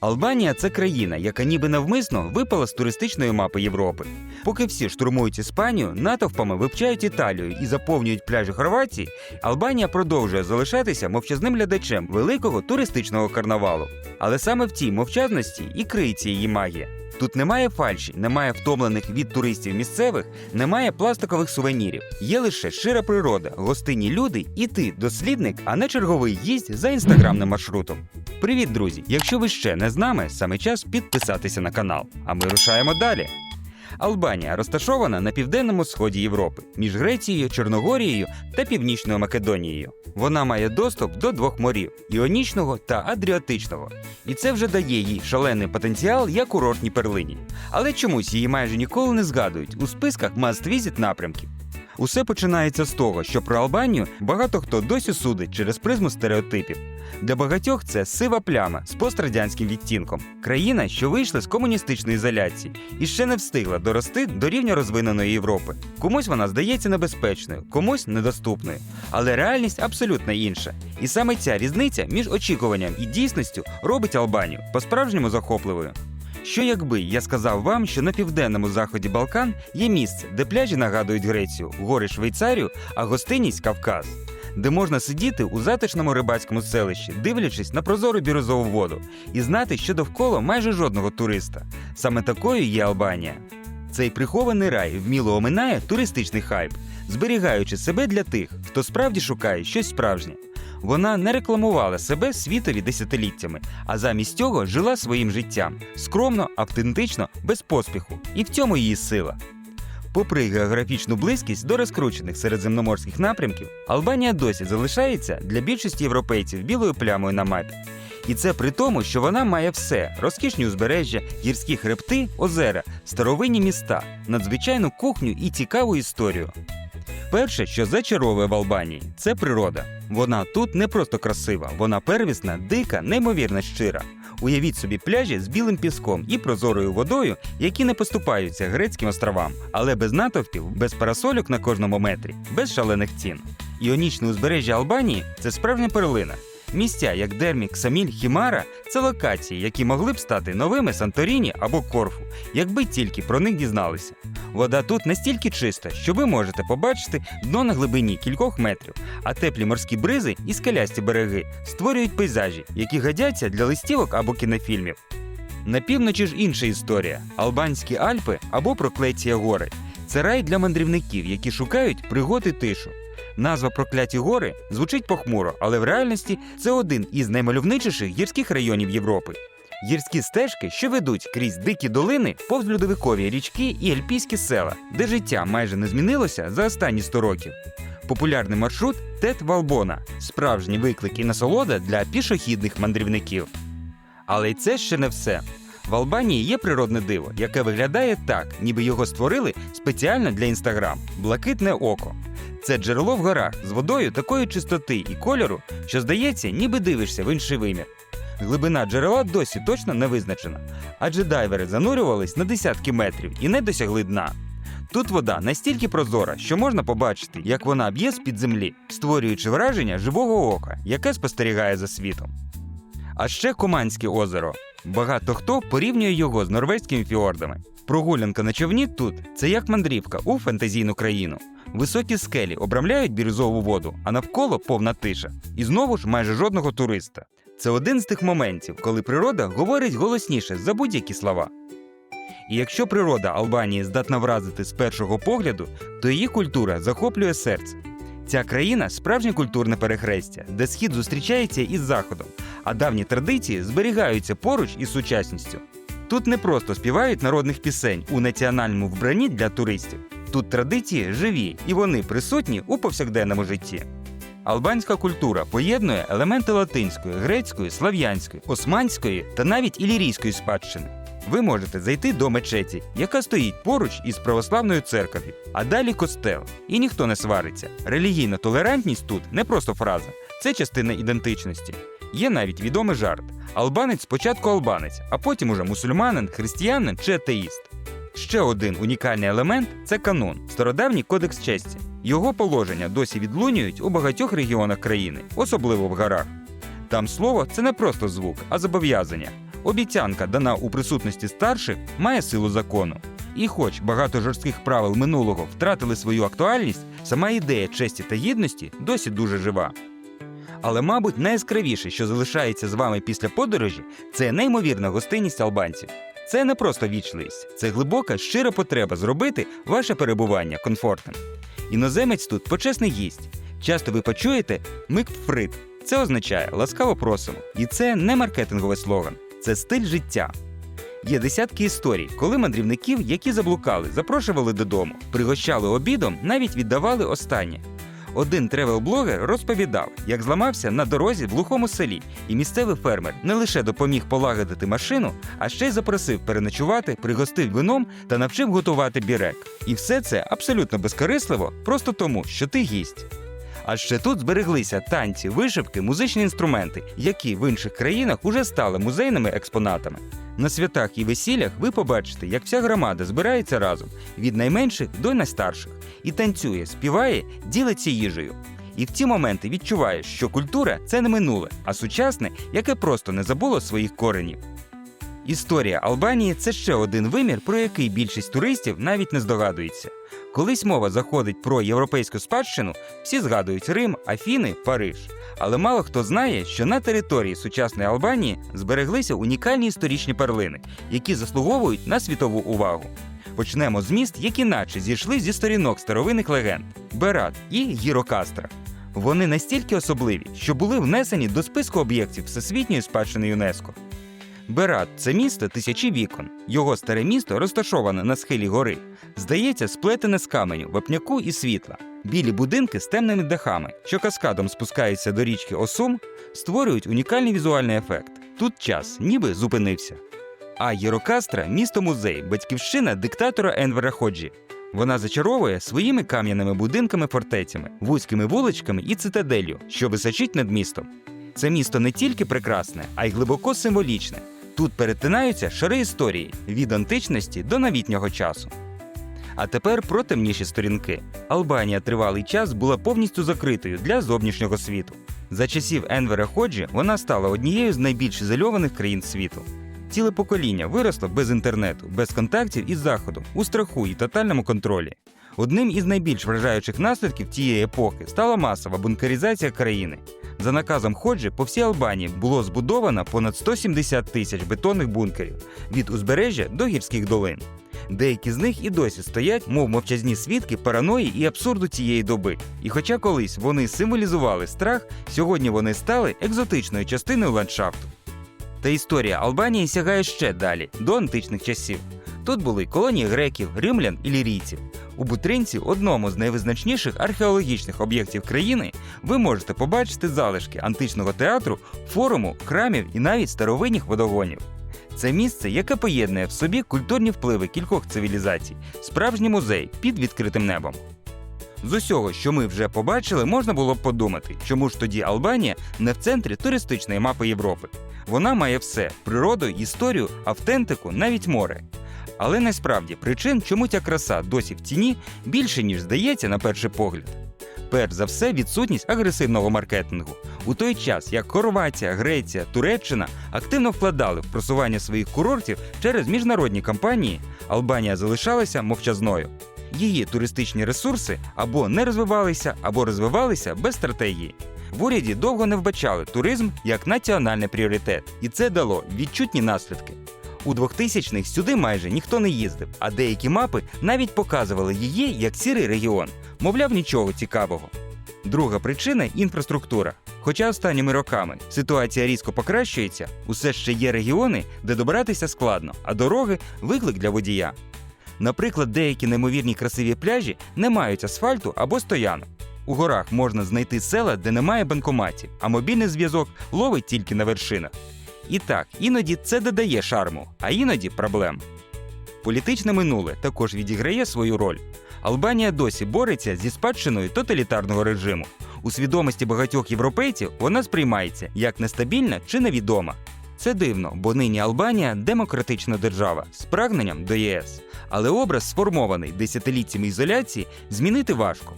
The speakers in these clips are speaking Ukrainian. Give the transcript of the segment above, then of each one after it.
Албанія це країна, яка ніби навмисно випала з туристичної мапи Європи. Поки всі штурмують Іспанію, натовпами вивчають Італію і заповнюють пляжі Хорватії, Албанія продовжує залишатися мовчазним глядачем великого туристичного карнавалу. Але саме в цій мовчазності і криється її магія. Тут немає фальші, немає втомлених від туристів місцевих, немає пластикових сувенірів. Є лише щира природа, гостинні люди і ти, дослідник, а не черговий їсть за інстаграмним маршрутом. Привіт, друзі! Якщо ви ще не з нами, саме час підписатися на канал. А ми рушаємо далі. Албанія розташована на південному сході Європи між Грецією, Чорногорією та Північною Македонією. Вона має доступ до двох морів Іонічного та Адріатичного. І це вже дає їй шалений потенціал як курортній перлині. Але чомусь її майже ніколи не згадують у списках must-visit напрямків. Усе починається з того, що про Албанію багато хто досі судить через призму стереотипів. Для багатьох це сива пляма з пострадянським відтінком. Країна, що вийшла з комуністичної ізоляції і ще не встигла дорости до рівня розвиненої Європи. Комусь вона здається небезпечною, комусь недоступною. Але реальність абсолютно інша. І саме ця різниця між очікуванням і дійсністю робить Албанію по-справжньому захопливою. Що якби я сказав вам, що на південному заході Балкан є місце, де пляжі нагадують Грецію, гори Швейцарію, а гостинність Кавказ, де можна сидіти у затишному рибацькому селищі, дивлячись на прозору бірюзову воду, і знати, що довкола майже жодного туриста. Саме такою є Албанія. Цей прихований рай вміло оминає туристичний хайп, зберігаючи себе для тих, хто справді шукає щось справжнє. Вона не рекламувала себе світові десятиліттями, а замість цього жила своїм життям скромно, автентично, без поспіху. І в цьому її сила. Попри географічну близькість до розкручених середземноморських напрямків, Албанія досі залишається для більшості європейців білою плямою на мапі. І це при тому, що вона має все: розкішні узбережжя, гірські хребти, озера, старовинні міста, надзвичайну кухню і цікаву історію. Перше, що зачаровує в Албанії, це природа. Вона тут не просто красива, вона первісна, дика, неймовірно щира. Уявіть собі пляжі з білим піском і прозорою водою, які не поступаються грецьким островам, але без натовпів, без парасольок на кожному метрі, без шалених цін. Іонічне узбережжя Албанії це справжня перлина. Місця, як Дермі, Ксаміль, Хімара це локації, які могли б стати новими Санторіні або Корфу, якби тільки про них дізналися. Вода тут настільки чиста, що ви можете побачити дно на глибині кількох метрів, а теплі морські бризи і скелясті береги створюють пейзажі, які годяться для листівок або кінофільмів. На півночі ж інша історія: Албанські Альпи або Проклеція гори. Це рай для мандрівників, які шукають пригод і тишу. Назва Прокляті гори звучить похмуро, але в реальності це один із наймальовничіших гірських районів Європи. Гірські стежки, що ведуть крізь дикі долини, повз льодовикові річки і альпійські села, де життя майже не змінилося за останні 100 років. Популярний маршрут Тет Валбона справжній виклик і насолода для пішохідних мандрівників. Але й це ще не все. В Албанії є природне диво, яке виглядає так, ніби його створили спеціально для інстаграм блакитне око. Це джерело в горах з водою такої чистоти і кольору, що здається, ніби дивишся в інший вимір. Глибина джерела досі точно не визначена, адже дайвери занурювались на десятки метрів і не досягли дна. Тут вода настільки прозора, що можна побачити, як вона б'є з-під землі, створюючи враження живого ока, яке спостерігає за світом. А ще Команське озеро. Багато хто порівнює його з норвезькими фіордами. Прогулянка на човні тут це як мандрівка у фантазійну країну. Високі скелі обрамляють бірюзову воду, а навколо повна тиша. І знову ж майже жодного туриста. Це один з тих моментів, коли природа говорить голосніше за будь-які слова. І якщо природа Албанії здатна вразити з першого погляду, то її культура захоплює серце. Ця країна справжнє культурне перехрестя, де схід зустрічається із заходом, а давні традиції зберігаються поруч із сучасністю. Тут не просто співають народних пісень у національному вбранні для туристів. Тут традиції живі і вони присутні у повсякденному житті. Албанська культура поєднує елементи латинської, грецької, слав'янської, османської та навіть ілірійської спадщини. Ви можете зайти до мечеті, яка стоїть поруч із православною церков'ю, а далі костел. І ніхто не свариться. Релігійна толерантність тут не просто фраза, це частина ідентичності. Є навіть відомий жарт: албанець спочатку албанець, а потім уже мусульманин, християнин чи атеїст. Ще один унікальний елемент це канон, стародавній кодекс честі. Його положення досі відлунюють у багатьох регіонах країни, особливо в горах. Там слово це не просто звук, а зобов'язання. Обіцянка, дана у присутності старших, має силу закону. І хоч багато жорстких правил минулого втратили свою актуальність, сама ідея честі та гідності досі дуже жива. Але, мабуть, найяскравіше, що залишається з вами після подорожі, це неймовірна гостинність албанців. Це не просто вічливість, це глибока, щира потреба зробити ваше перебування комфортним. Іноземець тут почесний гість. Часто ви почуєте «микфрит». Це означає ласкаво просимо. І це не маркетинговий слоган, це стиль життя. Є десятки історій, коли мандрівників, які заблукали, запрошували додому, пригощали обідом, навіть віддавали останнє. Один тревел-блогер розповідав, як зламався на дорозі в глухому селі, і місцевий фермер не лише допоміг полагодити машину, а ще й запросив переночувати, пригостив вином та навчив готувати бірек. І все це абсолютно безкорисливо, просто тому, що ти гість. А ще тут збереглися танці, вишивки, музичні інструменти, які в інших країнах уже стали музейними експонатами. На святах і весіллях ви побачите, як вся громада збирається разом від найменших до найстарших і танцює, співає, ділиться їжею. І в ці моменти відчуваєш, що культура це не минуле, а сучасне, яке просто не забуло своїх коренів. Історія Албанії це ще один вимір, про який більшість туристів навіть не здогадується. Колись мова заходить про європейську спадщину, всі згадують Рим, Афіни, Париж. Але мало хто знає, що на території сучасної Албанії збереглися унікальні історичні перлини, які заслуговують на світову увагу. Почнемо з міст, які наче зійшли зі сторінок старовинних легенд Берат і Гірокастра. Вони настільки особливі, що були внесені до списку об'єктів Всесвітньої спадщини ЮНЕСКО. Берат це місто тисячі вікон. Його старе місто розташоване на схилі гори. Здається, сплетене з каменю, вапняку і світла. Білі будинки з темними дахами, що каскадом спускаються до річки Осум, створюють унікальний візуальний ефект. Тут час ніби зупинився. А Єрокастра місто музей, батьківщина диктатора Енвера Ходжі. Вона зачаровує своїми кам'яними будинками фортецями, вузькими вуличками і цитаделлю, що височить над містом. Це місто не тільки прекрасне, а й глибоко символічне. Тут перетинаються шари історії від античності до новітнього часу. А тепер про темніші сторінки. Албанія тривалий час була повністю закритою для зовнішнього світу. За часів Енвера Ходжі вона стала однією з найбільш ізольованих країн світу. Ціле покоління виросло без інтернету, без контактів із заходом, у страху і тотальному контролі. Одним із найбільш вражаючих наслідків тієї епохи стала масова бункеризація країни. За наказом Ходжі по всій Албанії було збудовано понад 170 тисяч бетонних бункерів від узбережжя до гірських долин. Деякі з них і досі стоять, мов мовчазні свідки параної і абсурду цієї доби. І хоча колись вони символізували страх, сьогодні вони стали екзотичною частиною ландшафту. Та історія Албанії сягає ще далі, до античних часів. Тут були колонії греків, римлян і лірійців. У Бутринці, одному з найвизначніших археологічних об'єктів країни, ви можете побачити залишки античного театру, форуму, храмів і навіть старовинних водогонів. Це місце, яке поєднує в собі культурні впливи кількох цивілізацій, справжній музей під відкритим небом. З усього, що ми вже побачили, можна було б подумати, чому ж тоді Албанія не в центрі туристичної мапи Європи. Вона має все: природу, історію, автентику, навіть море. Але насправді причин, чому ця краса досі в тіні, більше ніж здається на перший погляд. Перш за все, відсутність агресивного маркетингу. У той час, як Хорватія, Греція, Туреччина активно вкладали в просування своїх курортів через міжнародні компанії, Албанія залишалася мовчазною. Її туристичні ресурси або не розвивалися, або розвивалися без стратегії. В уряді довго не вбачали туризм як національний пріоритет, і це дало відчутні наслідки. У 2000-х сюди майже ніхто не їздив, а деякі мапи навіть показували її як сірий регіон, мовляв, нічого цікавого. Друга причина інфраструктура. Хоча останніми роками ситуація різко покращується, усе ще є регіони, де добратися складно, а дороги виклик для водія. Наприклад, деякі неймовірні красиві пляжі не мають асфальту або стоянок. У горах можна знайти села, де немає банкоматів, а мобільний зв'язок ловить тільки на вершинах. І так, іноді це додає шарму, а іноді проблем. Політичне минуле також відіграє свою роль. Албанія досі бореться зі спадщиною тоталітарного режиму. У свідомості багатьох європейців вона сприймається як нестабільна чи невідома. Це дивно, бо нині Албанія демократична держава з прагненням до ЄС. Але образ, сформований десятиліттями ізоляції, змінити важко.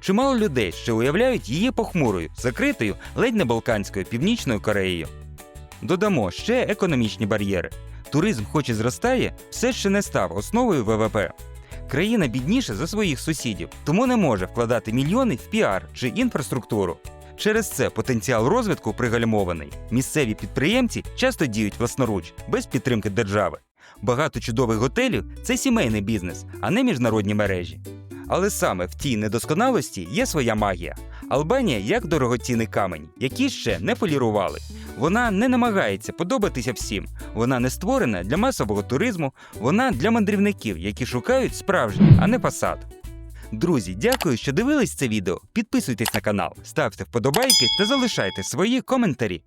Чимало людей ще уявляють її похмурою, закритою ледь не Балканською північною Кореєю. Додамо ще економічні бар'єри. Туризм, хоч і зростає, все ще не став основою ВВП. Країна бідніша за своїх сусідів, тому не може вкладати мільйони в піар чи інфраструктуру. Через це потенціал розвитку пригальмований. Місцеві підприємці часто діють власноруч, без підтримки держави. Багато чудових готелів це сімейний бізнес, а не міжнародні мережі. Але саме в тій недосконалості є своя магія. Албанія як дорогоцінний камень, який ще не полірували. Вона не намагається подобатися всім. Вона не створена для масового туризму, вона для мандрівників, які шукають справжній, а не фасад. Друзі, дякую, що дивились це відео. Підписуйтесь на канал, ставте вподобайки та залишайте свої коментарі.